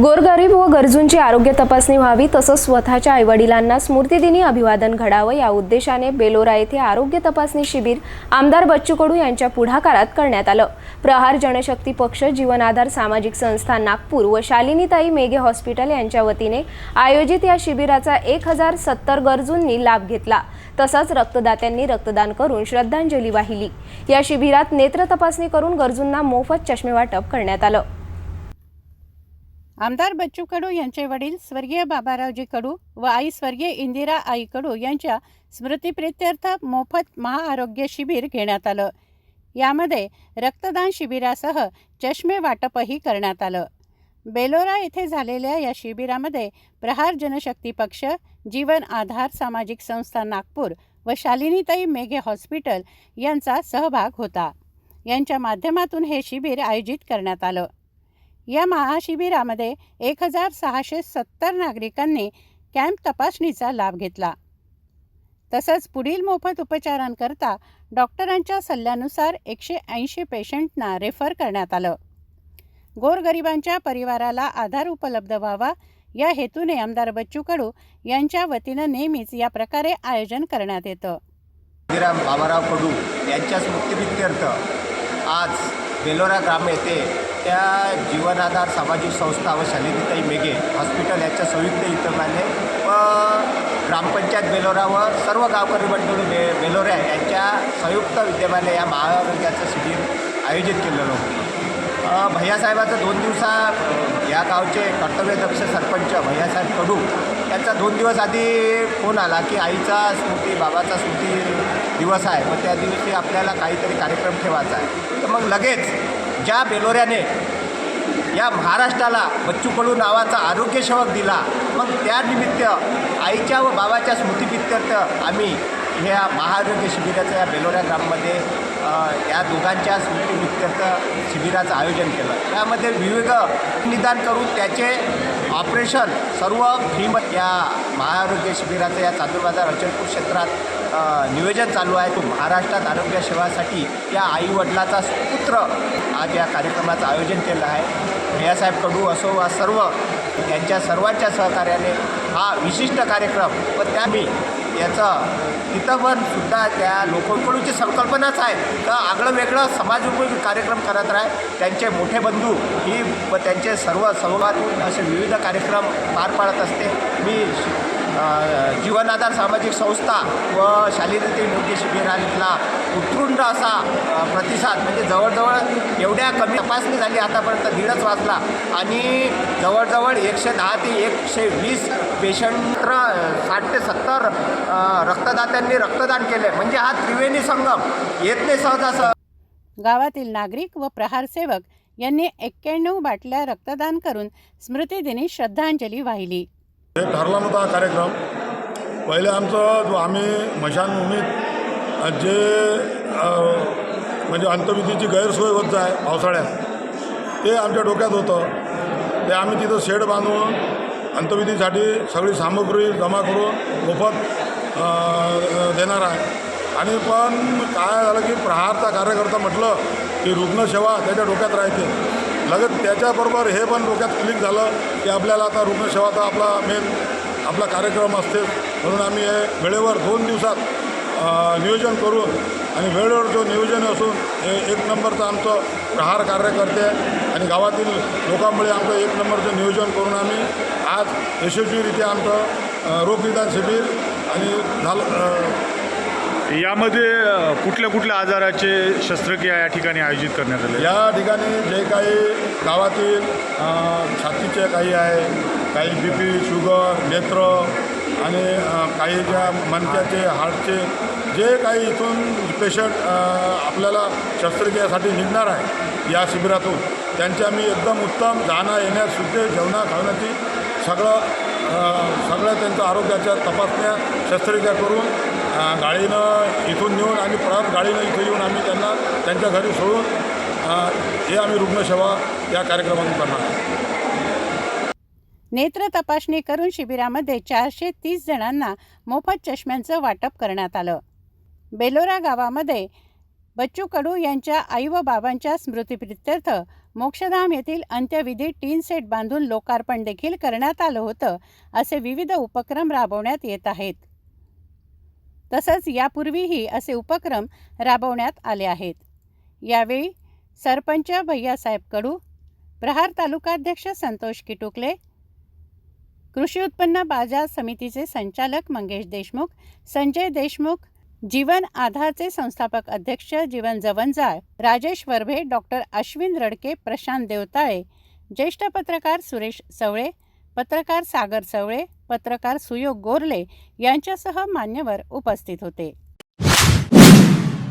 गोरगरीब व गरजूंची आरोग्य तपासणी व्हावी तसंच स्वतःच्या आईवडिलांना स्मृतिदिनी अभिवादन घडावं या उद्देशाने बेलोरा येथे आरोग्य तपासणी शिबिर आमदार बच्चू कडू यांच्या पुढाकारात करण्यात आलं. प्रहार जनशक्ती पक्ष जीवन आधार सामाजिक संस्था नागपूर व शालिनीताई मेघे हॉस्पिटल यांच्या वतीने आयोजित या शिबिराचा एक हजार सत्तर गरजूंनी लाभ घेतला. तसंच रक्तदात्यांनी रक्तदान करून श्रद्धांजली वाहिली. या शिबिरात नेत्र तपासणी करून गरजूंना मोफत चष्मे वाटप करण्यात आलं. आमदार बच्चू कडू यांचे वडील स्वर्गीय बाबारावजी कडू व आई स्वर्गीय इंदिरा आई कडू यांच्या स्मृतिप्रित्यर्थ मोफत महाआरोग्य शिबिर घेण्यात आलं. यामध्ये रक्तदान शिबिरासह चष्मे वाटपही करण्यात आलं. बेलोरा येथे झालेल्या या शिबिरामध्ये प्रहार जनशक्ती पक्ष जीवन आधार सामाजिक संस्था नागपूर व शालिनीताई मेघे हॉस्पिटल यांचा सहभाग होता. यांच्या माध्यमातून हे शिबिर आयोजित करण्यात आलं. या महाशिबिरामध्ये एक हजार सहाशे सत्तर नागरिकांनी कॅम्प तपासणीचा लाभ घेतला. तसंच पुढील मोफत उपचारांकरता डॉक्टरांच्या सल्ल्यानुसार एकशे ऐंशी पेशंटना रेफर करण्यात आलं. गोरगरिबांच्या परिवाराला आधार उपलब्ध व्हावा या हेतूने आमदार बच्चू कडू यांच्या वतीनं नेहमीच या प्रकारे आयोजन करण्यात येतं. बाबाराव कडू यांच्या स्मृतिप्रित्यर्थ आज बेलोरा ग्राम येथे त्या जीवनाधार सामाजिक संस्था व शालिनीताई मेघे हॉस्पिटल याच्या संयुक्त विद्यमाने व ग्रामपंचायत बेलोरा व सर्व गावकरी मंडळी बे बेलोऱ्या यांच्या संयुक्त विद्यमाने या महाआरोग्याचं शिबिर आयोजित केलेलं होतं. भैयासाहेबाचं दोन दिवसा या गावचे कर्तव्यदक्ष सरपंच भैयासाहेब कडू यांचा दोन दिवस आधी फोन आला की आईचा स्मृती बाबाचा स्मृती दिवस आहे मग त्या दिवशी आपल्याला काहीतरी कार्यक्रम ठेवायचा आहे. तर मग लगेच ज्या बेलोऱ्याने या महाराष्ट्राला बच्चू कडू नावाचा आरोग्यसेवक दिला मग त्यानिमित्त आईच्या व बाबाच्या स्मृतिप्रित्यर्थ आम्ही ह्या महाआरोग्य शिबिराचं या बेलोऱ्या ग्राममध्ये या दोघांच्या स्मृतिप्रित्यर्थ शिबिराचं आयोजन केलं. त्यामध्ये विविध निदान करून त्याचे ऑपरेशन सर्व फ्रीम या महाआरोग्य शिबिराचं या चांदूरबाजार अचलपूर क्षेत्रात नियोजन चालू आहे. तो महाराष्ट्रात आरोग्य सेवासाठी या आईवडिलाचा पुत्र आज या कार्यक्रमाचं आयोजन केलं आहे. भैयासाहेब कडू असो वा सर्व त्यांच्या सर्वांच्या सहकार्याने हा विशिष्ट कार्यक्रम व त्या मी याचं तिथं पण सुद्धा त्या लोककडूची संकल्पनाच आहे. तर आगळं वेगळं समाजोपयोगी कार्यक्रम करत राहाय. त्यांचे मोठे बंधू ही व त्यांचे सर्व सहभाग असे विविध कार्यक्रम पार पाडत असते. मी जीवनाधार सामाजिक संस्था व शालीनती मुख्य शिबिराला उत्कृष्ट असा प्रतिसाद म्हणजे जवळजवळ एवढ्या कमी तपासणी झाली आतापर्यंत दीडच वाजला आणि जवळजवळ एकशे दहा ते एकशे वीस पेशंट साठ ते सत्तर रक्तदात्यांनी रक्तदान केले. म्हणजे हा त्रिवेणी संगम येत नाही सहजासहज गावातील नागरिक व प्रहारसेवक यांनी एक्क्याण्णव बाटल्या रक्तदान करून स्मृतिदिनी श्रद्धांजली वाहिली. हे ठरला नव्हता हा कार्यक्रम. पहिले आमचं जो आम्ही मशानभूमीत जे म्हणजे अंतविधीची गैरसोय होत जाय पावसाळ्यात ते आमच्या डोक्यात होतं. ते आम्ही तिथं शेड बांधून अंतविधीसाठी सगळी सामग्री जमा करून मोफत देणार आहे. आणि पण काय झालं की प्रहारचा कार्यकर्ता म्हटलं की रुग्णसेवा त्याच्या डोक्यात राहते लगत त्याच्याबरोबर हे पण डोक्यात क्लिक झालं की आपल्याला आता रुग्णसेवाचा आपला मेन आपला कार्यक्रम असते. म्हणून आम्ही हे वेळेवर दोन दिवसात नियोजन करून आणि वेळेवर जो नियोजन असून हे एक नंबरचं आमचं प्रहार कार्यकर्ते आहे आणि गावातील लोकांमुळे आमचं एक नंबरचं नियोजन करून आम्ही आज यशस्वीरित्या आमचं रोग रोगनिदान शिबिर आणि झालं यामध्ये कुठल्या कुठल्या आजाराचे शस्त्रक्रिया या ठिकाणी आयोजित करण्यात आले? या ठिकाणी जे काही गावातील छातीचे काही आहे काही बी पी शुगर नेत्र आणि काही ज्या मनक्याचे हार्टचे जे काही इथून पेशंट आपल्याला शस्त्रक्रियासाठी निघणार आहे या शिबिरातून त्यांची आम्ही एकदम उत्तम जाणं येण्यास सुद्धा जेवणा खावण्याची सगळं अ, सगळ्या त्यांचं आरोग्याच्या तपासण्या शस्त्रक्रिया करून गाडीनं इथून नेऊन आणि परत गाडीनं इथं येऊन आम्ही त्यांना त्यांच्या घरी सोडून हे आम्ही रुग्णसेवा या कार्यक्रमातून करणार नेत्र तपासणी करून शिबिरामध्ये चारशे तीस जणांना मोफत चष्म्यांचं वाटप करण्यात आलं. बेलोरा गावामध्ये बच्चू कडू यांच्या आई व बाबांच्या स्मृतिप्रित्यर्थ मोक्षधाम येथील अंत्यविधी टीन सेट बांधून लोकार्पण देखील करण्यात आलं होतं असे विविध उपक्रम राबवण्यात येत आहेत. तसंच यापूर्वीही असे उपक्रम राबवण्यात आले आहेत. यावेळी सरपंच भैयासाहेब कडू प्रहार तालुकाध्यक्ष संतोष किटुकले कृषी उत्पन्न बाजार समितीचे संचालक मंगेश देशमुख संजय देशमुख जीवन आधारचे संस्थापक अध्यक्ष जीवन जवंजाळ राजेश वरभे डॉक्टर अश्विन रडके प्रशांत देवताळे ज्येष्ठ पत्रकार सुरेश सवळे पत्रकार सागर सवळे पत्रकार सुयोग गोरले यांच्यासह मान्यवर उपस्थित होते.